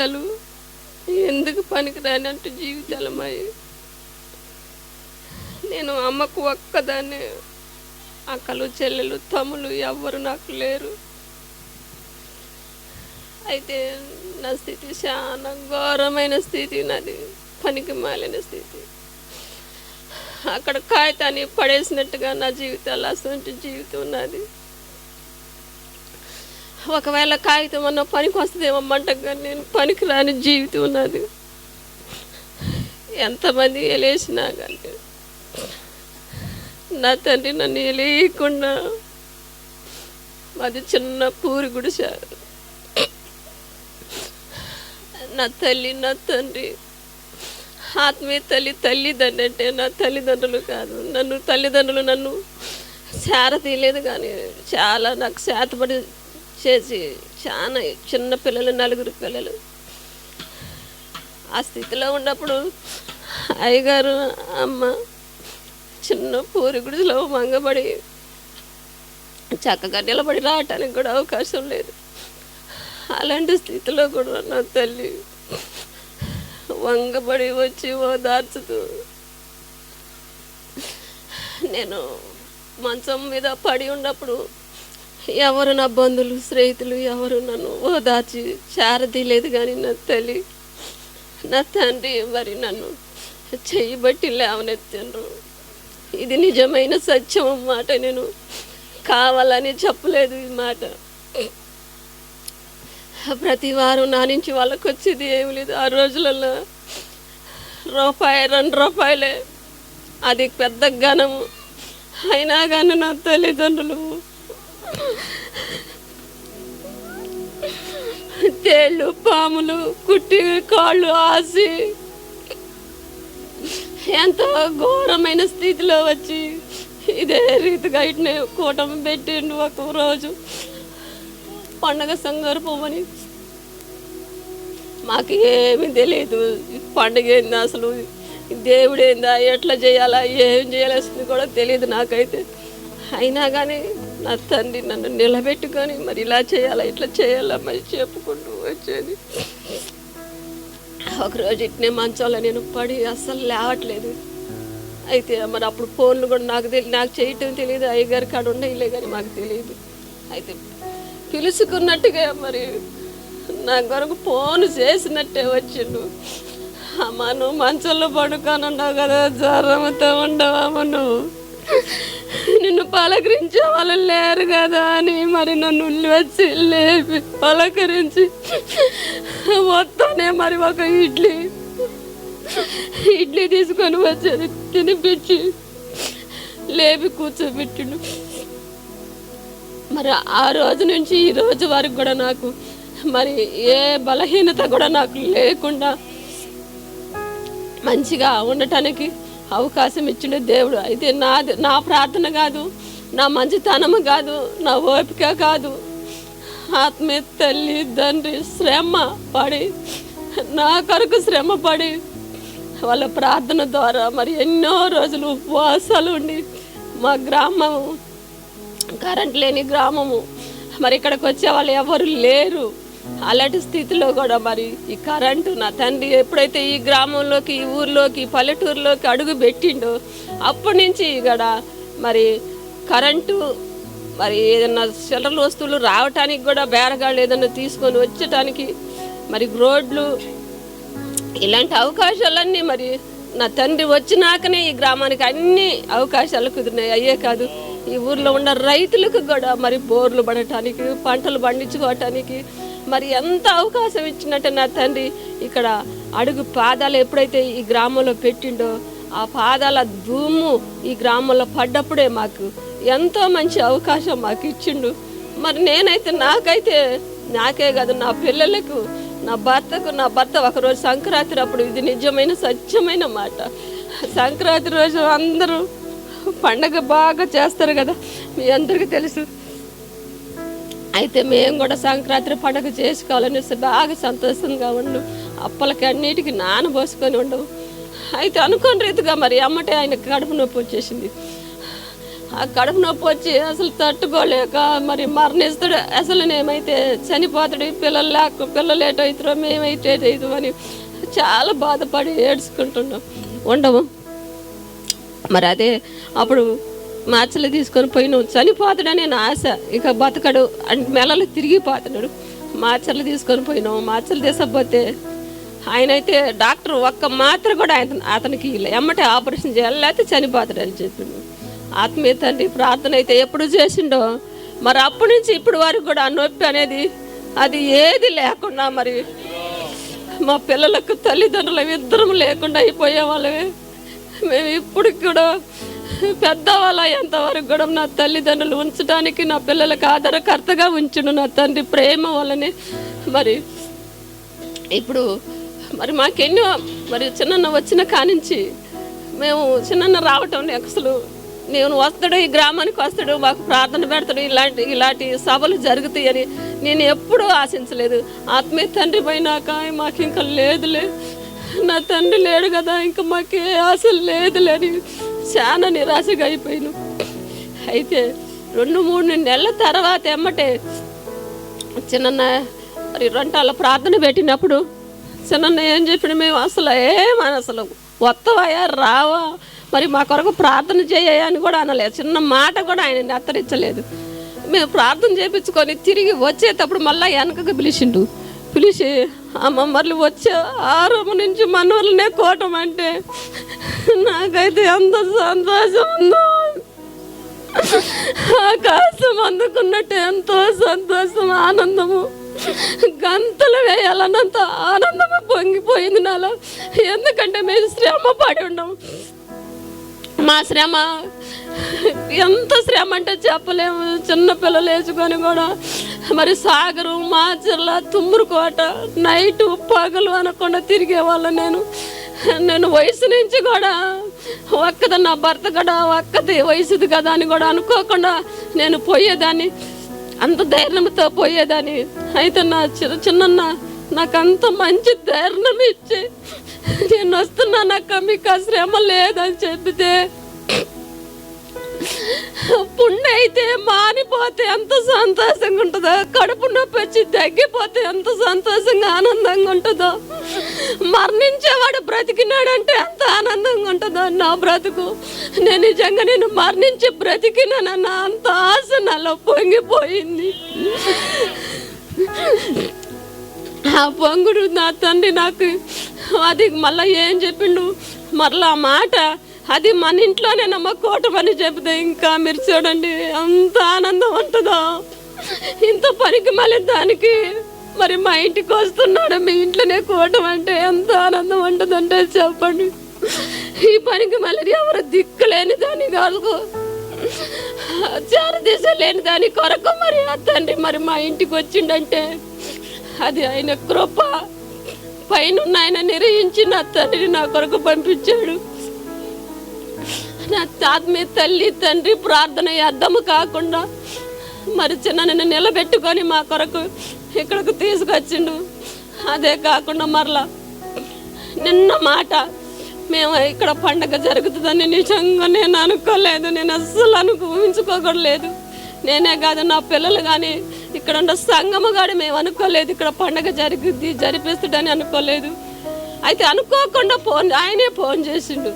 జీవితాలు? ఎందుకు పనికిరాని అంటూ జీవితాలు నేను అమ్మకు ఒక్కదాన్ని. అక్కలు చెల్లెలు తమ్ములు ఎవ్వరు నాకు లేరు. అయితే నా స్థితి చాలా ఘోరమైన స్థితి నాది. పనికి మాలిన స్థితి. అక్కడ కాగితాన్ని పడేసినట్టుగా నా జీవితాలు అసలు జీవితం నాది. ఒకవేళ కాగితం అన్న పనికి వస్తుందేమో మంటకు కానీ నేను పనికి రాని జీవితం ఉన్నది ఎంతమంది ఎలేసినా కానీ నా తండ్రి నన్ను ఎలేయకుండా మాది చిన్న పూరి గుడిస నా తల్లి నా తండ్రి ఆత్మీయ తల్లి తల్లిదండ్రి అంటే నా తల్లిదండ్రులు కాదు. నన్ను తల్లిదండ్రులు నన్ను శార తీయలేదు కానీ చాలా నాకు శాతపడి చేసి చాలా చిన్న పిల్లలు నలుగురు పిల్లలు. ఆ స్థితిలో ఉన్నప్పుడు అయ్యగారు అమ్మ చిన్న పూరి గుడిలో మంగబడి చక్కగా నిలబడి రావటానికి కూడా అవకాశం లేదు. అలాంటి స్థితిలో కూడా నా తల్లి వంగబడి వచ్చి ఓదార్చుతూ నేను మంచం మీద పడి ఉన్నప్పుడు ఎవరు నా బంధువులు స్నేహితులు ఎవరు నన్ను ఓదార్చి చారదీలేదు కానీ నా తల్లి నా తండ్రి మరి నన్ను చెయ్యబట్టి లేవనెత్తాను ఇది నిజమైన సత్యం అన్నమాట. నేను కావాలని చెప్పలేదు ఈ మాట. ప్రతి వారం నా నుంచి వాళ్ళకి వచ్చేది ఏమి లేదు. ఆ రోజులలో రూపాయి రెండు రూపాయలే. అది పెద్ద ఘనము. అయినా కానీ నా తల్లిదండ్రులు తేళ్ళు పాములు కుట్టి కాళ్ళు ఆసి ఎంతో ఘోరమైన స్థితిలో వచ్చి ఇదే రీతిగా ఇట్నే కూటమి పెట్టిండు ఒక రోజు పండగ సందర్భమని మాకు ఏమీ తెలియదు పండగ ఏంది అసలు? దేవుడు ఏందా? ఎట్లా చేయాలా? ఏం చేయాల్సింది కూడా తెలియదు నాకైతే. అయినా కానీ నా తండ్రి నన్ను నిలబెట్టుకొని మరి ఇలా చేయాలా ఇట్లా చేయాలా మరి చెప్పుకుంటూ వచ్చేది. ఒకరోజు ఇట్నే మంచంలో నేను పడి అస్సలు లేవట్లేదు. అయితే మరి అప్పుడు ఫోన్లు కూడా నాకు తెలియదు నాకు చేయటం తెలియదు అయ్యగారి కాడ ఉండయిలే కానీ మాకు తెలియదు అయితే పిలుచుకున్నట్టుగా మరి నా కొరకు ఫోన్ చేసినట్టే వచ్చిండు. అమ్మ నువ్వు మంచంలో పడుకొని ఉన్నావు కదా జ్వరంతో ఉండవమ్మ నువ్వు? నిన్ను పలకరించే వాళ్ళు లేరు కదా అని మరి నన్ను వచ్చి లేపి పలకరించి మొత్తానే మరి ఒక ఇడ్లీ. ఇడ్లీ తీసుకొని వచ్చేది తినిపించి లేపి కూర్చోబెట్టిండు. మరి ఆ రోజు నుంచి ఈ రోజు వరకు కూడా నాకు మరి ఏ బలహీనత కూడా నాకు లేకుండా మంచిగా ఉండటానికి అవకాశం ఇచ్చిండు దేవుడు. అయితే నాది నా ప్రార్థన కాదు నా మంచితనము కాదు నా ఓపిక కాదు. ఆత్మీయ తల్లి తండ్రి శ్రమ పడి నా కొరకు శ్రమ పడి వాళ్ళ ప్రార్థన ద్వారా మరి ఎన్నో రోజులు ఉపవాసాలు ఉండి మా గ్రామము కరెంట్ లేని గ్రామము. మరి ఇక్కడికి వచ్చే వాళ్ళు ఎవరు లేరు. అలాంటి స్థితిలో కూడా మరి ఈ కరెంటు నా తండ్రి ఎప్పుడైతే ఈ గ్రామంలోకి ఈ ఊర్లోకి పల్లెటూరులోకి అడుగు పెట్టిండో అప్పటి నుంచి ఇక్కడ మరి కరెంటు మరి ఏదన్నా చిల్లర వస్తువులు రావటానికి కూడా బేరగాళ్ళు ఏదన్నా తీసుకొని వచ్చటానికి మరి రోడ్లు ఇలాంటి అవకాశాలన్నీ మరి నా తండ్రి వచ్చినాకనే ఈ గ్రామానికి అన్ని అవకాశాలు కుదిరినాయి. అయ్యే కాదు ఈ ఊర్లో ఉన్న రైతులకు కూడా మరి బోర్లు పడటానికి పంటలు పండించుకోవటానికి మరి ఎంత అవకాశం ఇచ్చినట్టు నా తండ్రి ఇక్కడ అడుగు పాదాలు ఎప్పుడైతే ఈ గ్రామంలో పెట్టిండో ఆ పాదాల భూము ఈ గ్రామంలో పడ్డప్పుడే మాకు ఎంతో మంచి అవకాశం మాకు ఇచ్చిండు. మరి నేనైతే నాకైతే నాకే కాదు నా పిల్లలకు నా భర్తకు నా భర్త ఒకరోజు సంక్రాంతి అప్పుడు ఇది నిజమైన సత్యమైన మాట. సంక్రాంతి రోజు అందరూ పండగ బాగా చేస్తారు కదా మీ అందరికీ తెలుసు. అయితే మేము కూడా సంక్రాంతి పండుగ చేసుకోవాలని బాగా సంతోషంగా ఉండు. అప్పలకి అన్నిటికీ నానబోసుకొని ఉండవు అయితే అనుకోని రీతిగా మరి అమ్మటే ఆయన కడుపు నొప్పి వచ్చేసింది. ఆ కడుపు నొప్పి వచ్చి అసలు తట్టుకోలేక మరి మరణిస్తాడు. అసలు నేమైతే చనిపోతాడు. పిల్లలు లేక పిల్లలు ఏటో అవుతారో మేమైతే అని చాలా బాధపడి ఏడ్చుకుంటున్నాం. ఉండము మరి అదే అప్పుడు మార్చలు తీసుకొని పోయిన చనిపోతాడని నా ఆశ. ఇక బతకడు. అంటే మెలలు తిరిగిపోతున్నాడు మార్చలు తీసుకొని పోయినాం మార్చలు తీసకపోతే ఆయన అయితే డాక్టర్ ఒక్క మాత్ర కూడా ఆయన అతనికి ఎమ్మటే ఆపరేషన్ చేయాలి లేకపోతే చనిపోతాడు అని చెప్పిండు. ఆత్మీయ తండ్రి ప్రార్థన అయితే ఎప్పుడు చేసిండో మరి అప్పటి నుంచి ఇప్పుడు వరకు కూడా ఆ నొప్పి అనేది అది ఏది లేకుండా మరి మా పిల్లలకు తల్లిదండ్రులు ఇద్దరం లేకుండా అయిపోయే వాళ్ళమే మేము ఇప్పటికి కూడా పెద్దవాళ్ళ ఎంతవరకు కూడా నా తల్లిదండ్రులు ఉంచడానికి నా పిల్లలకు ఆధారకర్తగా ఉంచును నా తండ్రి ప్రేమ వల్లనే. మరి ఇప్పుడు మరి మాకెన్నో మరి చిన్న వచ్చిన కానించి మేము చిన్న రావటం అసలు. నేను వస్తాడు ఈ గ్రామానికి వస్తాడు మాకు ప్రార్థన పెడతాడు ఇలాంటి ఇలాంటి సభలు జరుగుతాయని నేను ఎప్పుడూ ఆశించలేదు. ఆత్మీయ తండ్రి పోయినాక మాకు ఇంకా లేదులే. నా తండ్రి లేడు కదా ఇంకా మాకే ఆశలు ఆశ లేదులే అని చాలా నిరాశగా అయిపోయాను. అయితే రెండు మూడు నెలల తర్వాత ఎమ్మటే చిన్న మరి రెంటాల ప్రార్థన పెట్టినప్పుడు చిన్న ఏం చెప్పిన మేము అసలు ఏమని అసలు వత్తవాయా రావా మరి మా కొరకు ప్రార్థన చేయ అని కూడా అనలేదు. చిన్న మాట కూడా ఆయన అత్తరించలేదు మేము ప్రార్థన చేయించుకొని తిరిగి వచ్చేటప్పుడు మళ్ళీ వెనకకు పిలిచిండు. పిలిచి అమ్మ మళ్ళీ వచ్చే ఆరు నుంచి మనోళ్ళనే కోటం అంటే నాకైతే ఎంత సంతోషం ఉందో ఆకాశం అందుకున్నట్టు ఎంతో సంతోషం ఆనందము. గంతలు వేయాలన్నంత ఆనందము పొంగిపోయింది నాలో. ఎందుకంటే మేము శ్రమ పడి ఉన్నాం. మా శ్రమ ఎంత శ్రమ అంటే చెప్పలేము. చిన్న పిల్లలు వేసుకొని కూడా మరి సాగరు మాచర్ల తుమ్మురుకోట నైట్ పగలు అనకుండా తిరిగేవాళ్ళం నేను. నేను వయసు నుంచి కూడా ఒక్కది నా భర్త కూడా ఒక్కది వయసుది కదా అని కూడా అనుకోకుండా నేను పోయేదాన్ని అంత ధైర్యంతో పోయేదాన్ని. అయితే నా చిన్న చిన్న నాకు అంత మంచి ధైర్యం ఇచ్చి నేను వస్తున్నానక్క మీకు ఆ శ్రమ లేదని చెబితే అయితే మానిపోతే ఎంత సంతోషంగా ఉంటుందో కడుపు నొప్పి వచ్చి తగ్గిపోతే ఎంత సంతోషంగా ఆనందంగా ఉంటుందో. మరణించేవాడు బ్రతికినాడంటే ఎంత ఆనందంగా ఉంటుందో నా బ్రతుకు. నేను నిజంగా నేను మరణించి బ్రతికినానన్న అంత ఆశ నాలో పొంగిపోయింది. ఆ పొంగుడు నా తండ్రి నాకు అది మళ్ళీ ఏం చెప్పిండు? మరలా మాట అది మన ఇంట్లోనే నమ్మ కోటమని చెబితే ఇంకా మీరు చూడండి అంత ఆనందం ఉంటుందో. ఇంత పనికి మళ్ళీ దానికి మరి మా ఇంటికి వస్తున్నాడు మీ ఇంట్లోనే కోటం అంటే ఎంత ఆనందం ఉంటుందంటే చెప్పండి. ఈ పనికి మళ్ళీ ఎవరు దిక్కులేని దాని కాదు. చారదీశ లేని దాని కొరకు మరి ఆ తండ్రి మరి మా ఇంటికి వచ్చిండంటే అది ఆయన కృప. పైన ఆయన నిర్వహించి నా తండ్రిని నా కొరకు పంపించాడు. నా ఆత్మీయ తల్లి తండ్రి ప్రార్థన అర్థము కాకుండా మరి చిన్న నిన్ను నిలబెట్టుకొని మా కొరకు ఇక్కడకు తీసుకొచ్చిండు. అదే కాకుండా మరలా నిన్న మాట మేము ఇక్కడ పండగ జరుగుతుందని నిజంగా నేను అనుకోలేదు. నేను అస్సలు అనుకు ఊహించుకోకూడలేదు నేనే కాదు నా పిల్లలు కానీ ఇక్కడ ఉన్న సంగము కానీ మేము అనుకోలేదు ఇక్కడ పండగ జరుగుద్ది జరిపిస్తుడని అనుకోలేదు. అయితే అనుకోకుండా ఫోన్ ఆయనే ఫోన్ చేసిండు.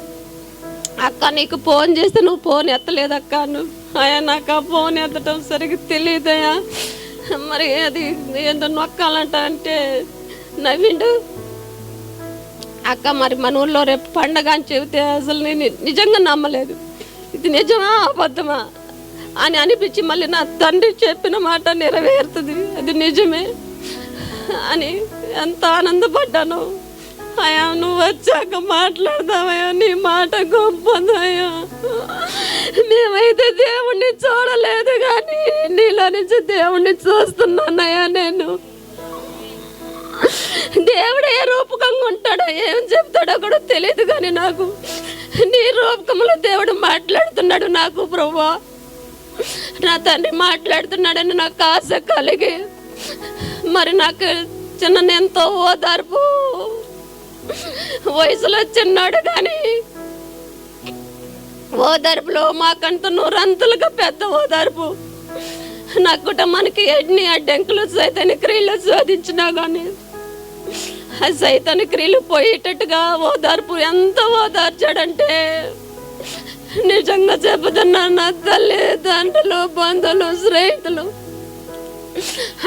అక్క నీకు ఫోన్ చేస్తే నువ్వు ఫోన్ ఎత్తలేదు అక్క. నువ్వు అయ్యా నాకు ఆ ఫోన్ ఎత్తడం సరిగ్గా తెలియదయ్యా మరి అది ఏందో నొక్కాలంట అంటే నవ్విండు. అక్క మరి మన ఊళ్ళో రేపు పండగ అని చెబితే అసలు నేను నిజంగా నమ్మలేదు. ఇది నిజమా అబద్ధమా అని అనిపించి మళ్ళీ నా తండ్రి చెప్పిన మాట నెరవేరుతుంది. అది నిజమే అని ఎంత ఆనందపడ్డాను. అయ్యా నువ్వు వచ్చాక మాట్లాడదామయ్యా నీ మాట గొప్పదయ్యా. మేమైతే దేవుణ్ణి చూడలేదు కానీ నీలో నుంచి దేవుణ్ణి చూస్తున్నానయ్యా నేను. దేవుడు ఏ రూపకంగా ఉంటాడో ఏం చెప్తాడో కూడా తెలియదు కానీ నాకు నీ రూపకంలో దేవుడు మాట్లాడుతున్నాడు నాకు ప్రభా. నా తండ్రి మాట్లాడుతున్నాడని నాకు ఆశ కలిగి మరి నాకు చిన్న ఎంతో ఓదార్పు వయసులో చిన్నాడు కానీ ఓదార్పులో మాకంత నూరంతులుగా పెద్ద ఓదార్పు నా కుటుంబానికి ఎన్ని అడ్డంకులు సైతాన్ క్రియలు శోధించినా కానీ ఆ సైతాన్ క్రియలు పోయేటట్టుగా ఓదార్పు ఎంత ఓదార్చాడంటే నిజంగా చెబుతున్నా నా తల్లిదండ్రులు బంధువులు స్నేహితులు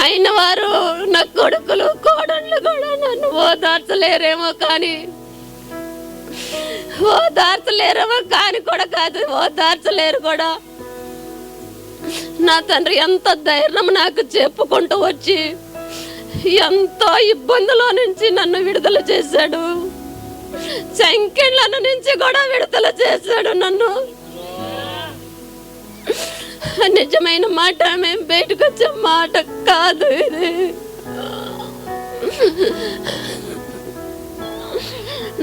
అయిన వారు నా కొడుకులు కోడళ్ళు కూడా నన్ను ఓదార్చలేరేమో కానీ ఓదార్చలేరేమో కానీ కూడా కాదు ఓదార్చలేరు కూడా. నా తండ్రి ఎంత ధైర్యం నాకు చెప్పుకుంటూ వచ్చి ఎంతో ఇబ్బందులో నుంచి నన్ను విడుదల చేశాడు. సంఖ్యల నుంచి కూడా విడుదల చేశాడు నన్ను. నిజమైన మాట మేము బయటకు వచ్చే మాట కాదు ఇది.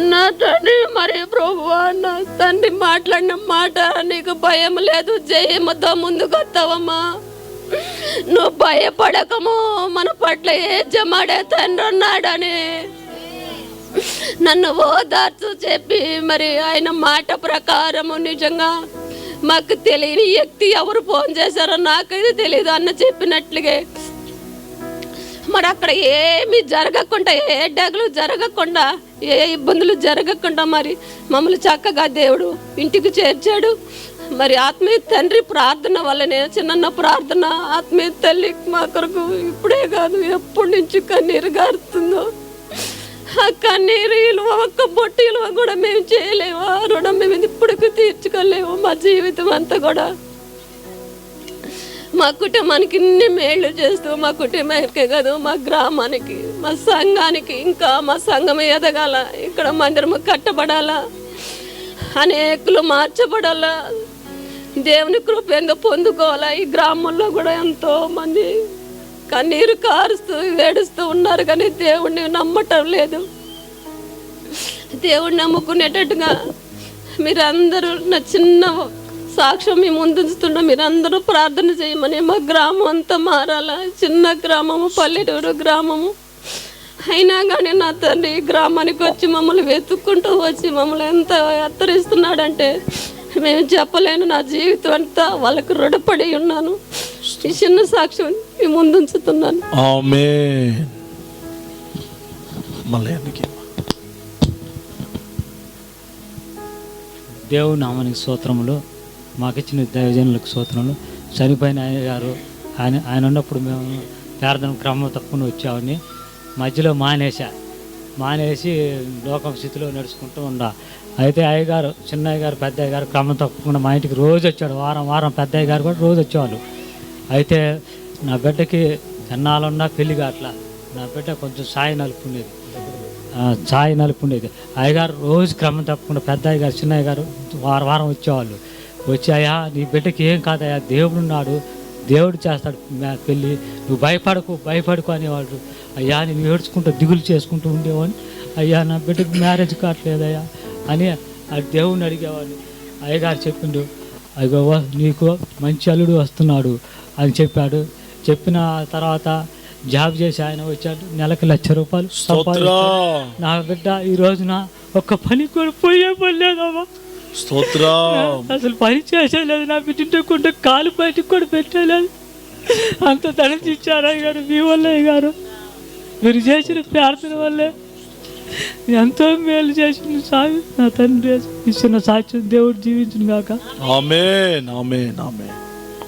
నా తండ్రి మరి ప్రభు నా తండ్రి మాట్లాడిన మాట నీకు భయం లేదు జయముతో ముందుకు వస్తావమ్మా నువ్వు భయపడకము మన పట్ల ఏ జమాడే తండ్రి అన్నాడని నన్ను ఓదార్చు చెప్పి మరి ఆయన మాట ప్రకారము నిజంగా మాకు తెలియని వ్యక్తి ఎవరు ఫోన్ చేశారో నాకైతే తెలియదు అన్న చెప్పినట్లుగే. మరి అక్కడ ఏమి జరగకుండా ఏ డగలు జరగకుండా ఏ ఇబ్బందులు జరగకుండా మరి మమ్మల్ని చక్కగా దేవుడు ఇంటికి చేర్చాడు. మరి ఆత్మీయ తండ్రి ప్రార్థన వల్లనే చిన్న ప్రార్థన ఆత్మీయ తల్లి మా కొరకు ఇప్పుడే కాదు ఎప్పటి నుంచి కన్నీరు గారుతుందో. ఆ కన్నీరు ఇలువ ఒక్క బొట్టు ఇలువ కూడా మేము చేయలేము ఆ రుణం మేము ఇప్పటికి తీర్చుకోలేము మా జీవితం అంతా కూడా. మా కుటుంబానికి ఇన్ని మేళ్ళు చేస్తూ మా కుటుంబానికే కాదు మా గ్రామానికి మా సంఘానికి ఇంకా మా సంఘం ఎదగాల ఇక్కడ మందిరము కట్టబడాలా అనేకులు మార్చబడాలా. దేవుని కృప ఎందుకు పొందుకోవాలా. ఈ గ్రామంలో కూడా ఎంతో మంది కన్నీరు కారుస్తూ వేడుస్తూ ఉన్నారు కానీ దేవుణ్ణి నమ్మటం లేదు. దేవుణ్ణి నమ్ముకునేటట్టుగా మీరందరూ నా చిన్న సాక్ష్యం మేము ముందుంచుతున్నా మీరందరూ ప్రార్థన చేయమని మా గ్రామం అంతా మారాలా. చిన్న గ్రామము పల్లెటూరు గ్రామము. అయినా కానీ నా తండ్రి గ్రామానికి వచ్చి మమ్మల్ని వెతుక్కుంటూ వచ్చి మమ్మల్ని ఎంత ఎత్తరిస్తున్నాడంటే మేము చెప్పలేను నా జీవితం అంతా వాళ్ళకు రుణపడి ఉన్నాను. ఈ చిన్న సాక్ష్యం మీ ముందు ఉంచుతున్నాను మళ్ళీ అందుకే దేవుని నామానికి స్తోత్రములు మాకు ఇచ్చిన దైవజనులకు స్తోత్రములు. చనిపోయిన ఆయన గారు ఆయన ఆయన ఉన్నప్పుడు మేము ప్రార్థన క్రమం తప్పుకుని వచ్చామని మధ్యలో మానేసా మానేసి లోకం స్థితిలో నడుచుకుంటూ ఉండా. అయితే అయ్యగారు చిన్న అయ్యగారు పెద్ద అయ్యగారు క్రమం తప్పకుండా మా ఇంటికి రోజు వచ్చాడు. వారం వారం పెద్ద అయ్యగారు కూడా రోజు వచ్చేవాళ్ళు. అయితే నా బిడ్డకి ఎన్నాళ్ళున్నా పెళ్ళి కాట్లా నా బిడ్డ కొంచెం సాయి నలుపుకునేది ఆ, ఛాయ్ నలుపుండేది. అయ్యగారు రోజు క్రమం తప్పకుండా పెద్ద అయ్యగారు చిన్న అయ్యగారు వారం వారం వచ్చేవాళ్ళు. వచ్చి అయ్యా నీ బిడ్డకి ఏం కాదయ్యా? దేవుడు ఉన్నాడు. దేవుడు చేస్తాడు పెళ్ళి. నువ్వు భయపడకు భయపడకు అనేవాడు అయ్యా నేను ఏడ్చుకుంటూ దిగులు చేసుకుంటూ ఉండేవాడిని. అయ్యా నా బిడ్డకి మ్యారేజ్ కావట్లేదయ్యా అని ఆ దేవుణ్ణి అడిగేవాడిని అయ్యగారు చెప్పిండు అయ్యో నీకు మంచి అల్లుడు వస్తున్నాడు అని చెప్పాడు. చెప్పిన తర్వాత జాబ్ చేసి ఆయన వచ్చాడు. నెలకు లక్ష రూపాయలు సంపాదించాడు. నా బిడ్డ ఈ రోజున ఒక్క పని కూడా పోయే పని లేదమ్మా స్తోత్రం అసలు పని చేసేలేదు. నా బిడ్డ కాలు బయటకు కూడా పెట్టలేదు. అంత ధనం ఇచ్చారు అయ్యారు మీ వల్ల అయ్యారు మీరు చేసిన ప్రార్థన వల్లే. ఎంతో మేలు చేసిన సాయి నా తండ్రి. ఇచ్చిన సాక్ష్యం దేవుడు జీవించిన కాక ఆమేన్ ఆమేన్ ఆమేన్.